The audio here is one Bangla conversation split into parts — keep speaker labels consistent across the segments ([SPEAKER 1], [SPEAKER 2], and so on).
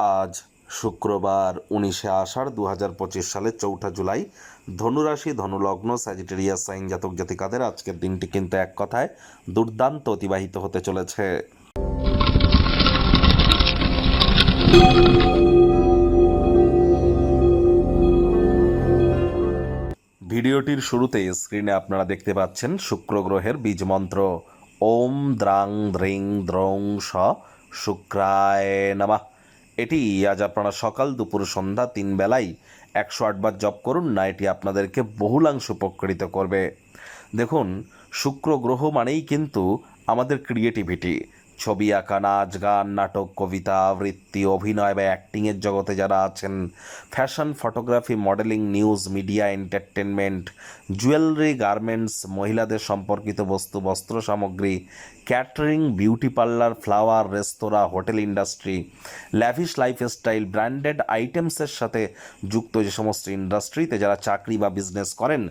[SPEAKER 1] আজ শুক্রবার উনিশে আষাঢ় দু হাজার পঁচিশ সালের চৌঠা জুলাই। ধনুরাশি, ধনুলগ্ন স্যাজিটেরিয়াস সাইন জাতক জাতিকাদের আজকের দিনটি কিন্তু এক কথায় দুর্দান্ত অতিবাহিত হতে চলেছে। ভিডিওটির শুরুতে স্ক্রিনে আপনারা দেখতে পাচ্ছেন শুক্র গ্রহের বীজ মন্ত্র। ওম দ্রাং দ্রিং দ্রং স শুক্রায় নমঃ। এটি আজ আপনারা সকাল দুপুর সন্ধ্যা তিন বেলায় একশো আটবার জপ করুন, না এটি আপনাদেরকে বহুলাংশ উপকৃত করবে। দেখুন, শুক্র গ্রহ মানেই কিন্তু আমাদের ক্রিয়েটিভিটি ছবি আঁকা, নাচ, গান, নাটক, কবিতা, আবৃত্তি, অভিনয় বা অ্যাক্টিংয়ের জগতে যারা আছেন fashion photography modeling news media entertainment jewellery garments মহিলাদের সম্পর্কিত বস্তু, বস্ত্র সামগ্রী ক্যাটারিং বিউটি পার্লার ফ্লাওয়ার রেস্তোরাঁ hotel industry lavish lifestyle branded আইটেমসের সাথে যুক্ত যে সমস্ত ইন্ডাস্ট্রিতে যারা চাকরি বা বিজনেস করেন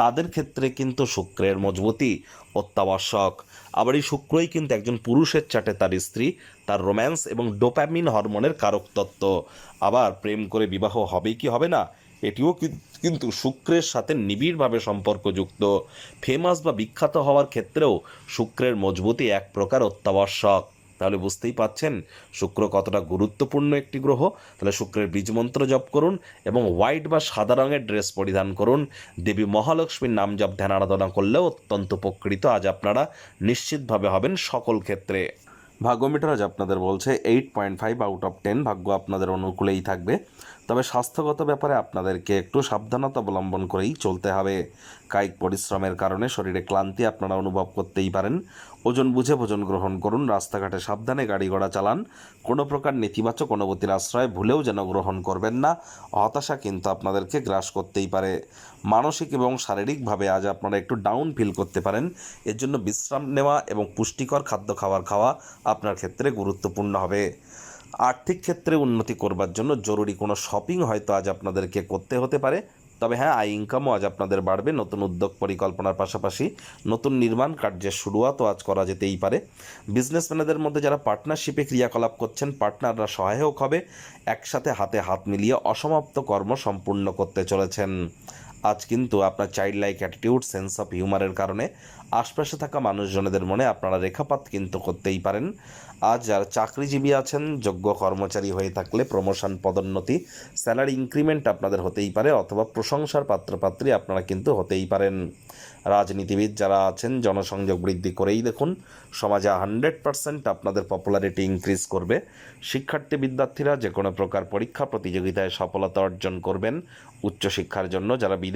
[SPEAKER 1] তাদের ক্ষেত্রে কিন্তু শুক্রের মজবুতি অত্যাবশ্যক। আবার এই শুক্রই কিন্তু একজন পুরুষের চাটে তার স্ত্রী, তার রোম্যান্স এবং ডোপ্যামিন হরমোনের কারক তত্ত্ব আবার প্রেম করে বিবাহ হবে কি হবে না, এটিও কিন্তু শুক্রের সাথে নিবিড়ভাবে সম্পর্কযুক্ত। ফেমাস বা বিখ্যাত হওয়ার ক্ষেত্রেও শুক্রের মজবুতি এক প্রকার অত্যাবশ্যক। তাহলে বুঝতেই পাচ্ছেন শুক্র কতটা গুরুত্বপূর্ণ একটি গ্রহ। তাহলে শুক্রের বীজমন্ত্র জপ করুন এবং হোয়াইট বা সাদা রঙের ড্রেস পরিধান করুন। দেবী মহালক্ষ্মীর নাম জপ, ধ্যান, আরাধনা করলেও অত্যন্ত উপকৃত। আজ আপনারা নিশ্চিতভাবে হবেন সকল ক্ষেত্রে। ভাগ্যমিটার আজ আপনাদের বলছে eight point five out of ten ভাগ্য আপনাদের অনুকূলেই থাকবে। তবে স্বাস্থ্যগত ব্যাপারে আপনাদেরকে একটু সাবধানতা অবলম্বন করেই চলতে হবে। কায়িক পরিশ্রমের কারণে শরীরে ক্লান্তি আপনারা অনুভব করতেই পারেন। ওজন বুঝে ভোজন গ্রহণ করুন, রাস্তাঘাটে সাবধানে গাড়ি ঘোড়া চালান। কোনো প্রকার নেতিবাচক অনুভূতির আশ্রয় ভুলেও যেন গ্রহণ করবেন না। হতাশা কিন্তু আপনাদেরকে গ্রাস করতেই পারে। মানসিক এবং শারীরিকভাবে আজ আপনারা একটু ডাউন ফিল করতে পারেন। এর জন্য বিশ্রাম নেওয়া এবং পুষ্টিকর খাদ্য খাবার খাওয়া আপনার ক্ষেত্রে গুরুত্বপূর্ণ হবে। আর্থিক ক্ষেত্রে উন্নতি করবার জন্য জরুরি কোনো শপিং হয়তো আজ আপনাদেরকে করতে হতে পারে। তবে হ্যাঁ আয় ইনকামও আজ আপনাদের বাড়বে। নতুন উদ্যোগ পরিকল্পনার পাশাপাশি নতুন নির্মাণ কার্যের শুরুয়াতও আজ করা যেতেই পারে। বিজনেসম্যানদের মধ্যে যারা পার্টনারশিপে ক্রিয়াকলাপ করছেন পার্টনাররা সহায়ক হবে। একসাথে হাতে হাত মিলিয়ে অসমাপ্ত কর্ম সম্পূর্ণ করতে চলেছেন। আজ কিন্তু আপনার child like attitude sense of হিউমারের কারণে আশপাশে থাকা মানুষজনেদের মনে আপনারা রেখাপাত কিন্তু করতেই পারেন। আজ যারা চাকরিজীবী আছেন, যোগ্য কর্মচারী হয়ে থাকলে প্রমোশন পদোন্নতি স্যালারি ইনক্রিমেন্ট আপনাদের হতেই পারে অথবা প্রশংসার পাত্রপাত্রী আপনারা কিন্তু হতেই পারেন। রাজনীতিবিদ যারা আছেন, জনসংযোগ বৃদ্ধি করেই দেখুন, সমাজে হান্ড্রেড পার্সেন্ট আপনাদের পপুলারিটি ইনক্রিজ করবে। শিক্ষার্থী বিদ্যার্থীরা যে কোনো প্রকার পরীক্ষা প্রতিযোগিতায় সফলতা অর্জন করবেন। উচ্চশিক্ষার জন্য যারা বিদেশ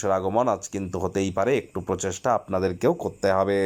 [SPEAKER 1] পুরুষের আগমন আজ কিন্তু হতেই পারে। একটু প্রচেষ্টা আপনাদেরকেও করতে হবে।